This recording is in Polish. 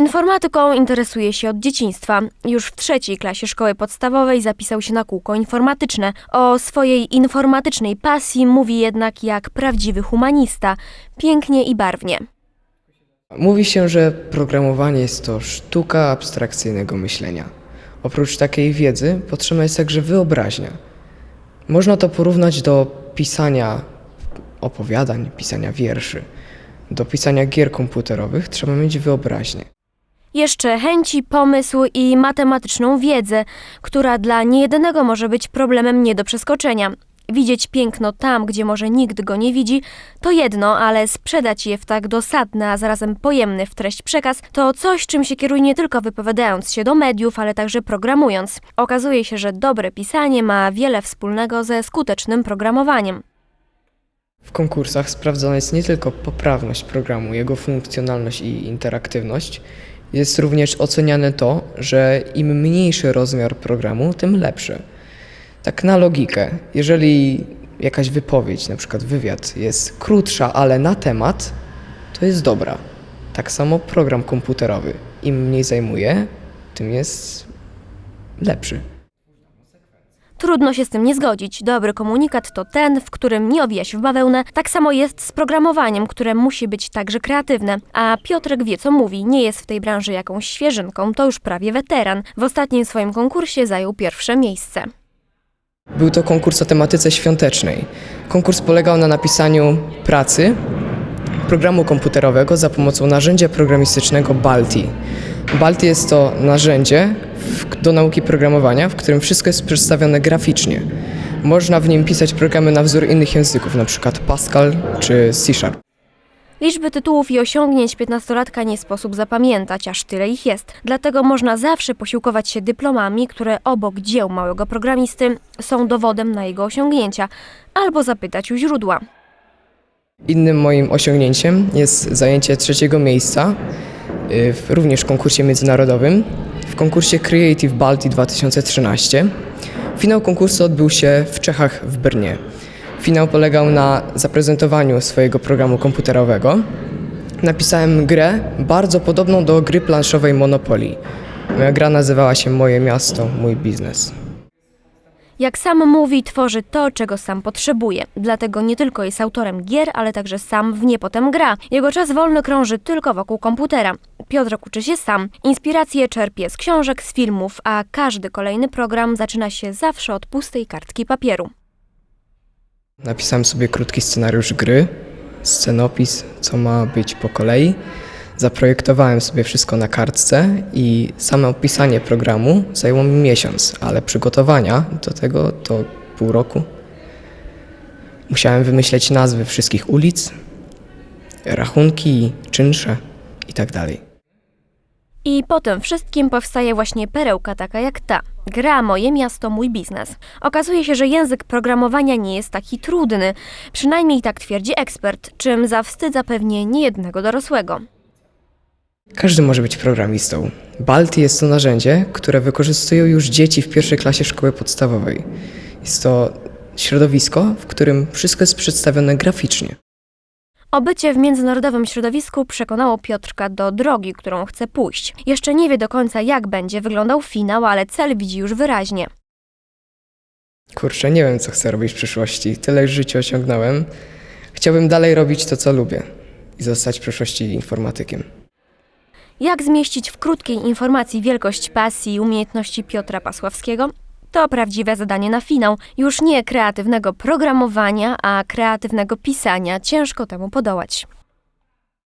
Informatyką interesuje się od dzieciństwa. Już w trzeciej klasie szkoły podstawowej zapisał się na kółko informatyczne. O swojej informatycznej pasji mówi jednak jak prawdziwy humanista. Pięknie i barwnie. Mówi się, że programowanie jest to sztuka abstrakcyjnego myślenia. Oprócz takiej wiedzy potrzebna jest także wyobraźnia. Można to porównać do pisania opowiadań, pisania wierszy. Do pisania gier komputerowych trzeba mieć wyobraźnię. Jeszcze chęci, pomysł i matematyczną wiedzę, która dla niejednego może być problemem nie do przeskoczenia. Widzieć piękno tam, gdzie może nikt go nie widzi, to jedno, ale sprzedać je w tak dosadny, a zarazem pojemny w treść przekaz, to coś, czym się kieruje nie tylko wypowiadając się do mediów, ale także programując. Okazuje się, że dobre pisanie ma wiele wspólnego ze skutecznym programowaniem. W konkursach sprawdzana jest nie tylko poprawność programu, jego funkcjonalność i interaktywność, jest również oceniane to, że im mniejszy rozmiar programu, tym lepszy. Tak na logikę, jeżeli jakaś wypowiedź, na przykład wywiad, jest krótsza, ale na temat, to jest dobra. Tak samo program komputerowy. Im mniej zajmuje, tym jest lepszy. Trudno się z tym nie zgodzić. Dobry komunikat to ten, w którym nie owija się w bawełnę. Tak samo jest z programowaniem, które musi być także kreatywne. A Piotrek wie, co mówi. Nie jest w tej branży jakąś świeżynką, to już prawie weteran. W ostatnim swoim konkursie zajął pierwsze miejsce. Był to konkurs o tematyce świątecznej. Konkurs polegał na napisaniu pracy programu komputerowego za pomocą narzędzia programistycznego Balti. Balti jest to narzędzie w, do nauki programowania, w którym wszystko jest przedstawione graficznie. Można w nim pisać programy na wzór innych języków, np. Pascal czy C Sharp. Liczby tytułów i osiągnięć piętnastolatka nie sposób zapamiętać, aż tyle ich jest. Dlatego można zawsze posiłkować się dyplomami, które obok dzieł małego programisty są dowodem na jego osiągnięcia, albo zapytać u źródła. Innym moim osiągnięciem jest zajęcie trzeciego miejsca y, w również konkursie międzynarodowym, w konkursie Creative Balti 2013. Finał konkursu odbył się w Czechach w Brnie. Finał polegał na zaprezentowaniu swojego programu komputerowego. Napisałem grę bardzo podobną do gry planszowej Monopoly. Moja gra nazywała się Moje miasto, mój biznes. Jak sam mówi, tworzy to, czego sam potrzebuje. Dlatego nie tylko jest autorem gier, ale także sam w nie potem gra. Jego czas wolny krąży tylko wokół komputera. Piotrek uczy się sam. Inspiracje czerpie z książek, z filmów, a każdy kolejny program zaczyna się zawsze od pustej kartki papieru. Napisałem sobie krótki scenariusz gry, scenopis, co ma być po kolei. Zaprojektowałem sobie wszystko na kartce i samo opisanie programu zajęło mi miesiąc, ale przygotowania do tego to pół roku. Musiałem wymyśleć nazwy wszystkich ulic, rachunki, czynsze i tak. I po tym wszystkim powstaje właśnie perełka taka jak ta. Gra Moje miasto, mój biznes. Okazuje się, że język programowania nie jest taki trudny. Przynajmniej tak twierdzi ekspert, czym zawstydza pewnie niejednego dorosłego. Każdy może być programistą. Balti jest to narzędzie, które wykorzystują już dzieci w pierwszej klasie szkoły podstawowej. Jest to środowisko, w którym wszystko jest przedstawione graficznie. Obycie w międzynarodowym środowisku przekonało Piotrka do drogi, którą chce pójść. Jeszcze nie wie do końca, jak będzie wyglądał finał, ale cel widzi już wyraźnie. Kurczę, nie wiem, co chcę robić w przyszłości. Tyle już w życiu osiągnąłem. Chciałbym dalej robić to, co lubię i zostać w przyszłości informatykiem. Jak zmieścić w krótkiej informacji wielkość pasji i umiejętności Piotra Pasławskiego? To prawdziwe zadanie na finał. Już nie kreatywnego programowania, a kreatywnego pisania. Ciężko temu podołać.